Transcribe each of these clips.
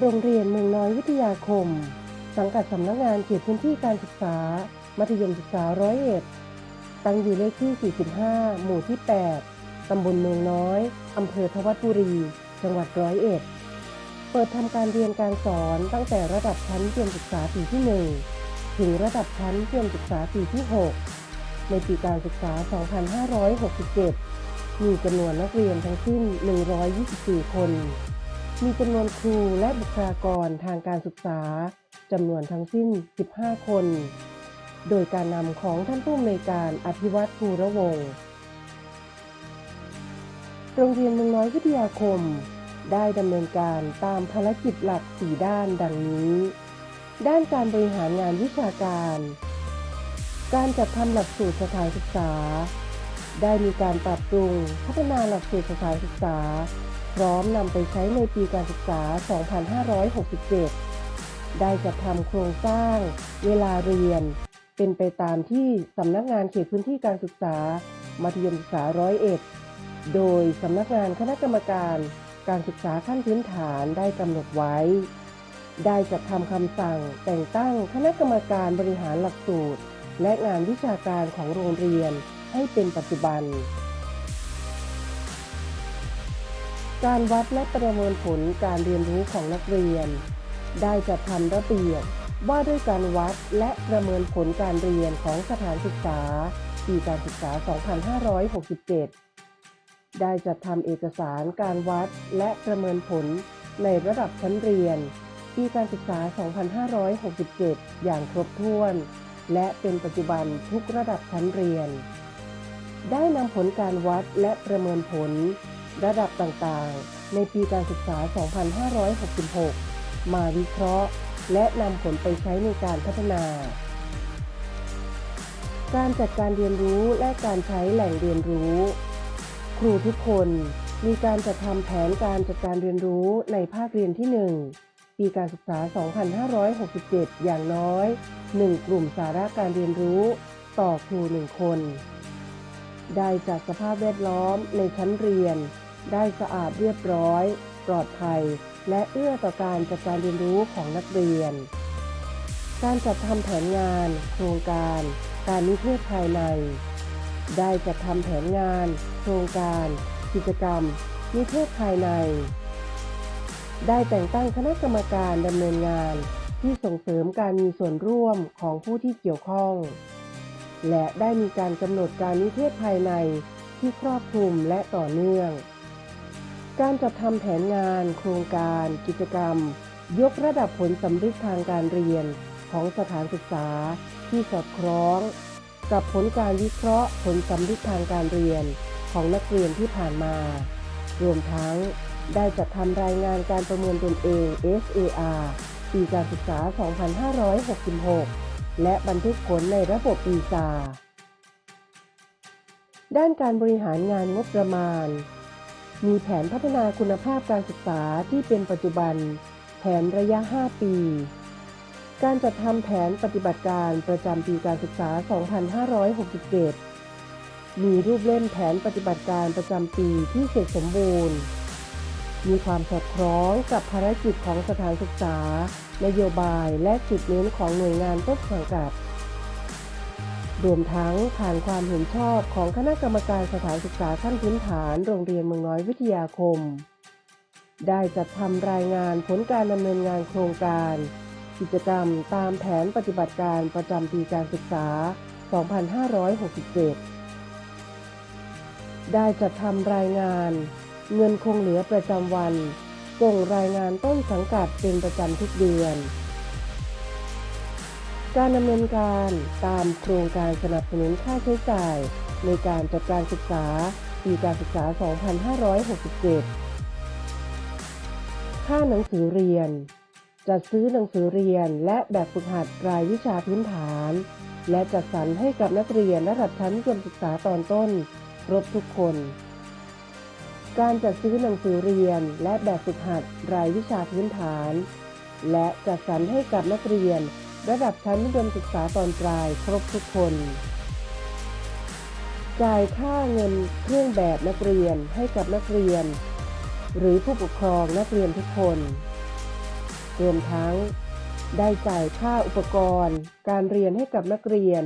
โรงเรียนเมืองน้อยวิทยาคม สังกัดสำนักงานเขตพื้นที่การศึกษา มัธยมศึกษาร้อยเอ็ดตั้งอยู่เลขที่ 45 หมู่ที่ 8 ตำบลเมืองน้อย อำเภอทวัดบุรี จังหวัดร้อยเอ็ด เปิดทำการเรียนการสอนตั้งแต่ระดับชั้นเตรียมศึกษาปีที่ 1 ถึงระดับชั้นเตรียมศึกษาปีที่ 6 ในปีการศึกษา 2567 มีจำนวนนักเรียนทั้งสิ้น 124 คน มีจำนวนครูและบุคลากรทางการศึกษาจำนวนทั้งสิ้น 15 คน โดยการนำของท่านผู้อำนวยการอภิวัตภูระวงศ์โรงเรียนเมืองน้อยวิทยาคม ได้ดำเนินการตามภารกิจหลัก 4 ด้านดังนี้ ด้านการบริหารงานวิชาการ การจัดทำหลักสูตรสถานศึกษา ได้มีการปรับปรุงพัฒนาหลักสูตรสถานศึกษา พร้อมนำไปใช้ในปีการศึกษา 2567 ได้จัดทำโครงสร้าง เวลาเรียน เป็นไปตามที่สำนักงานเขตพื้นที่การศึกษา มัธยมศึกษาร้อยเอ็ด โดยสำนักงานคณะกรรมการการศึกษาขั้นพื้นฐานได้กำหนดไว้ ได้จัดทำคำสั่งแต่งตั้งคณะกรรมการบริหารหลักสูตร และงานวิชาการของโรงเรียนให้เป็นปัจจุบัน การวัดและประเมินผลการเรียนรู้ของนักเรียน ได้จัดทำระเบียบว่าด้วยการวัดและประเมินผลการเรียนของสถานศึกษาปีการศึกษา 2567 ได้จัดทำเอกสารการวัดและประเมินผลในระดับชั้นเรียนปีการศึกษา 2567 อย่างครบถ้วน และเป็นปัจจุบันทุกระดับชั้นเรียน ได้นำผลการวัดและประเมินผล ระดับต่างๆ ในปีการศึกษา 2566 มาวิเคราะห์ และนำผลไปใช้ในการพัฒนา การจัดการเรียนรู้และการใช้แหล่งเรียนรู้ ครูทุกคนมีการจัดทำแผนการจัดการเรียนรู้ในภาคเรียนที่ 1 ปีการศึกษา 2567 อย่างน้อย 1 กลุ่มสาระการเรียนรู้ ต่อครู 1 คน ได้จัดสภาพแวดล้อมในชั้นเรียน ได้สะอาดเรียบร้อย ปลอดภัย และเอื้อต่อการจัดการเรียนรู้ของนักเรียน การจัดทำแผนงาน โครงการ การนิเทศภายใน ได้จัดทำแผนงาน โครงการ กิจกรรม นิเทศภายใน ได้แต่งตั้งคณะกรรมการดำเนินงาน ที่ส่งเสริมการมีส่วนร่วมของผู้ที่เกี่ยวข้อง และได้มีการกำหนดการนิเทศภายในที่ครอบคลุมและต่อเนื่อง การจัดทำแผนงาน โครงการ กิจกรรม ยกระดับผลสำฤทธิ์ทางการเรียนของสถานศึกษา ที่สอดคล้อง กับผลการวิเคราะห์ผลสำฤทธิ์ทางการเรียนของนักเรียนที่ผ่านมา รวมทั้งได้จัดทำรายงานการประเมินตนเอง SAR ปีการศึกษา 2566 และบันทึกผลในระบบ ESA ด้านการบริหารงานงบประมาณ มีแผนพัฒนาคุณภาพการศึกษาที่เป็นปัจจุบัน แผนระยะ 5 ปี การจัดทำแผนปฏิบัติการประจำปีการศึกษา 2567 มีรูปเล่มแผนปฏิบัติการประจำปีที่เสร็จสมบูรณ์ มีความสอดคล้องกับภารกิจของสถานศึกษา นโยบายและจุดเน้นของหน่วยงานต้นสังกัด รวมทั้งผ่านความเห็นชอบของคณะกรรมการสถานศึกษาขั้นพื้นฐานโรงเรียนเมืองน้อยวิทยาคม ได้จัดทำรายงานผลการดำเนินงานโครงการ กิจกรรมตามแผนปฏิบัติการประจำปีการศึกษา 2567 ได้จัดทำรายงาน เงินคงเหลือประจำวัน ส่งรายงานต้นสังกัดเป็นประจำทุกเดือน การดำเนินการตามโครงการสนับสนุนค่าใช้จ่าย ในการจัดการศึกษาปีการศึกษา 2567 ค่าหนังสือเรียน จัดซื้อหนังสือเรียนและแบบฝึกหัดรายวิชาพื้นฐาน และจัดสรรให้กับนักเรียนระดับชั้นประถมศึกษาตอนต้น ครบทุกคน การจัดซื้อหนังสือเรียนและแบบฝึกหัดรายวิชาพื้นฐาน และจัดสรรให้กับนักเรียน ระดับชั้นมัธยมศึกษาตอนปลายครบทุกคน จ่ายค่าเงินเครื่องแบบนักเรียนให้กับนักเรียน หรือผู้ปกครองนักเรียนทุกคน รวมทั้ง ได้จ่ายค่าอุปกรณ์ การเรียนให้กับนักเรียน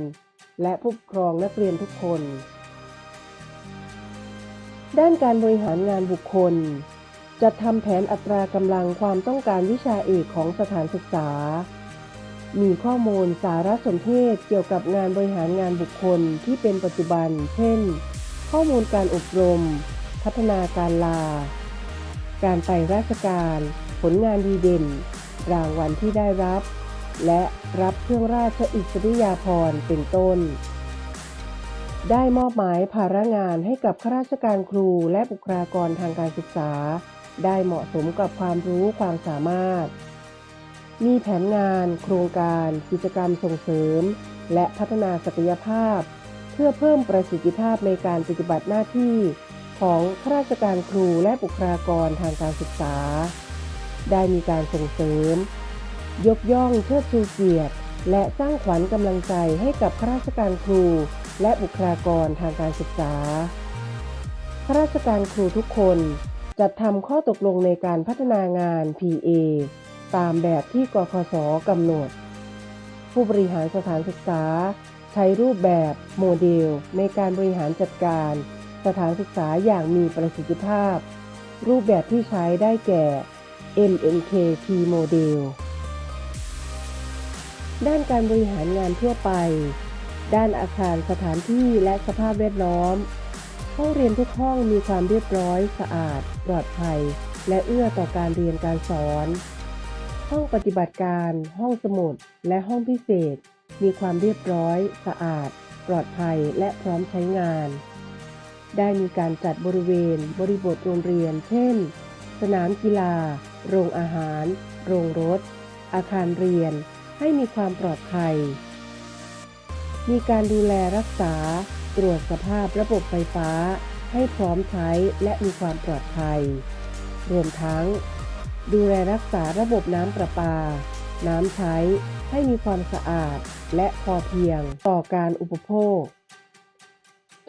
และผู้ปกครองนักเรียนทุกคน ด้านการบริหารงานบุคคลจัดทำแผนอัตรากำลังความต้องการวิชาเอกของสถานศึกษา มีข้อมูลสารสนเทศเกี่ยวกับงานบริหารงานบุคคลที่เป็นปัจจุบัน เช่น ข้อมูลการอบรม พัฒนาการลา การไปราชการ ผลงานดีเด่น รางวัลที่ได้รับ และรับเครื่องราชอิสริยาภรณ์เป็นต้น ได้มอบหมายภาระงานให้กับข้าราชการครูและบุคลากรทางการศึกษา ได้เหมาะสมกับความรู้ความสามารถ มีแผนงาน โครงการ กิจกรรมส่งเสริม และพัฒนาศักยภาพ เพื่อเพิ่มประสิทธิภาพในการปฏิบัติหน้าที่ ของข้าราชการครูและบุคลากรทางการศึกษา ได้มีการส่งเสริม ยกย่องเชิดชูเกียรติ และสร้างขวัญกำลังใจให้กับข้าราชการครู และบุคลากรทางการศึกษาข้าราชการครูทุกคนจัดทำข้อตกลงในการพัฒนางาน PA ตามแบบที่กคสกำหนด ผู้บริหารสถานศึกษา ใช้รูปแบบโมเดล ในการบริหารจัดการ สถานศึกษาอย่างมีประสิทธิภาพ รูปแบบที่ใช้ได้แก่ MNKT โมเดลด้านการบริหารงานทั่วไป ด้านอาคารสถานที่และสภาพแวดล้อม ห้องเรียนทุกห้องมีความเรียบร้อย สะอาด ปลอดภัย และเอื้อต่อการเรียนการสอน ห้องปฏิบัติการ ห้องสมุด และห้องพิเศษ มีความเรียบร้อย สะอาด ปลอดภัย และพร้อมใช้งาน ได้มีการจัดบริเวณ บริบทโรงเรียน เช่น สนามกีฬา โรงอาหาร โรงรถ อาคารเรียน ให้มีความปลอดภัย มีการดูแลรักษา ตรวจสภาพระบบไฟฟ้า ให้พร้อมใช้และมีความปลอดภัย รวมทั้ง ดูแลรักษาระบบน้ำประปา น้ำใช้ให้มีความสะอาดและพอเพียงต่อการอุปโภค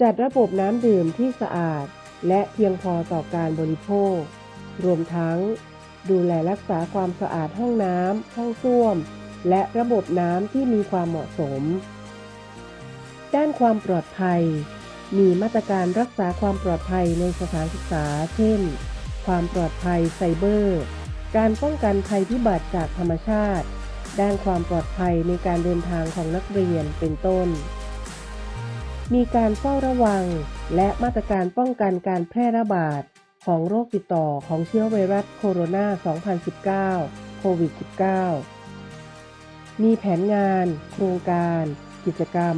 จัดระบบน้ำดื่มที่สะอาดและเพียงพอต่อการบริโภค รวมทั้ง ดูแลรักษาความสะอาดห้องน้ำห้องส้วม และระบบน้ำที่มีความเหมาะสม ด้านความปลอดภัย มีมาตรการรักษาความปลอดภัยในสถานศึกษา เช่น ความปลอดภัยไซเบอร์ การป้องกันภัยพิบัติจากธรรมชาติ ด้านความปลอดภัยในการเดินทางของนักเรียนเป็นต้น มีการเฝ้าระวัง และมาตรการป้องกันการแพร่ระบาดของโรคติดต่อของเชื้อไวรัสโคโรนา 2019 โควิด -19 มีแผนงาน โครงการ กิจกรรม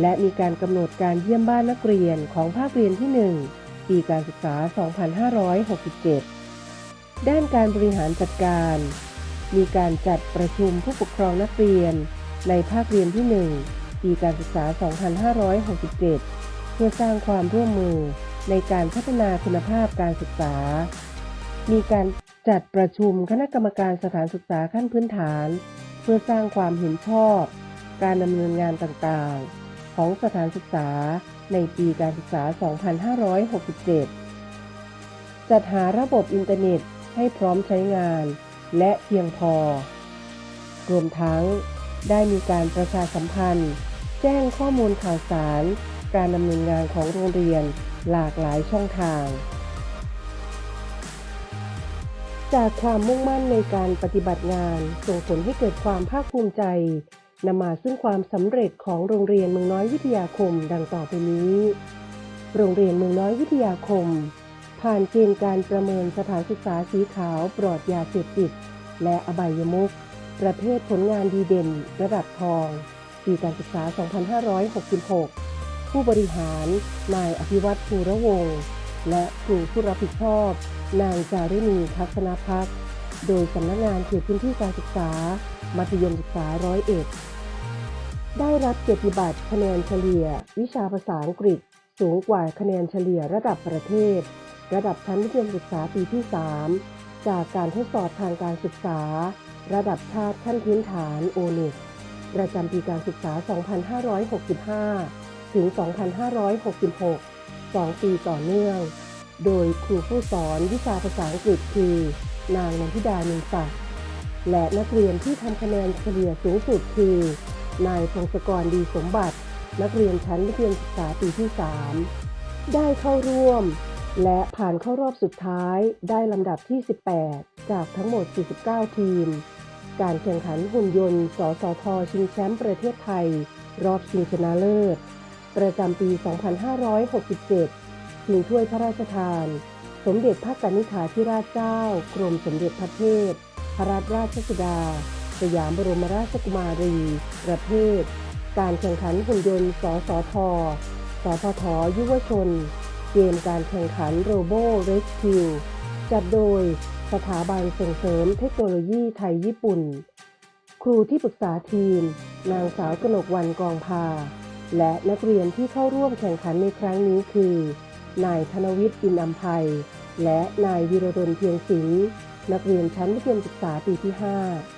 และมีการกำหนดการเยี่ยมบ้านนักเรียนของภาคเรียนที่ 1 ปีการศึกษา 2567 ด้านการบริหารจัดการ มีการจัดประชุมผู้ปกครองนักเรียน ในภาคเรียนที่ 1 ปีการศึกษา 2567 เพื่อสร้างความร่วมมือในการพัฒนาคุณภาพการศึกษา มีการจัดประชุมคณะกรรมการสถานศึกษาขั้นพื้นฐาน เพื่อสร้างความเห็นชอบ การดำเนินงานต่างๆ ของสถานศึกษาในปีการศึกษา 2567 จัดหาระบบอินเทอร์เน็ต ให้พร้อมใช้งานและเพียงพอ รวมทั้งได้มีการประชาสัมพันธ์ แจ้งข้อมูลข่าวสาร การดำเนินงานของโรงเรียนหลากหลายช่องทาง จากความมุ่งมั่นในการปฏิบัติงานส่งผลให้เกิดความภาคภูมิใจนำมาซึ่งความสำเร็จของโรงเรียนเมืองน้อยวิทยาคมดังต่อไปนี้ โรงเรียนเมืองน้อยวิทยาคม ผ่านเกณฑ์การประเมินสถานศึกษาสีขาวปลอดยาเสพติด และอบายมุขประเภทผลงานดีเด่น ระดับทอง ปีการศึกษา 2566 ผู้บริหาร นายอภิวัตภูระวงศ์และครูผู้รับผิดชอบ นางจารินีทัศนพัก โดยสำนักงานเขตพื้นที่การศึกษา มัธยมศึกษาร้อยเอ็ดได้รับเกียรติบัตรคะแนนเฉลี่ย วิชาภาษาอังกฤษ สูงกว่าคะแนนเฉลี่ยระดับประเทศ ระดับชั้นมัธยมศึกษาปีที่ 3 จากการทดสอบทางการศึกษา ระดับชาติขั้นพื้นฐานโอเน็ประจำปีการศึกษา 2565 ถึง 2566 2 ปีต่อเนื่อง โดยครูผู้สอนวิชาภาษาอังกฤษคือ นางนันทิดานินศักดิ์และนักเรียนที่ทำคะแนนเฉลี่ยสูงสุดคือ นายพงศกรดีสมบัติ นักเรียนชั้นมัธยมศึกษาปีที่ 3 ได้เข้าร่วม และผ่านเข้ารอบสุดท้ายได้ลำดับที่ 18 จากทั้งหมด 49 ทีม การแข่งขันหุ่นยนต์ สสท ชิงแชมป์ประเทศไทย รอบชิงชนะเลิศ ประจำปี 2567 ชิงถ้วยพระราชทาน สมเด็จพระกนิษฐาธิราชเจ้า กรมสมเด็จพระเทพ พระราชราชสุดา สยามบรมราชกุมารี ประเภท การแข่งขันหุ่นยนต์ สสท สพทยุวชน เกมการแข่งขันโรโบเรสคิวจัดโดยสถาบันส่งเสริมเทคโนโลยีไทยญี่ปุ่น ครูที่ปรึกษาทีม นางสาวกนกวันกองพา และนักเรียนที่เข้าร่วมแข่งขันในครั้งนี้คือ นายธนวิทย์อินอัมภัย และนายวิรดลเพียงศิลป์นักเรียนชั้นมัธยมศึกษาปีที่ 5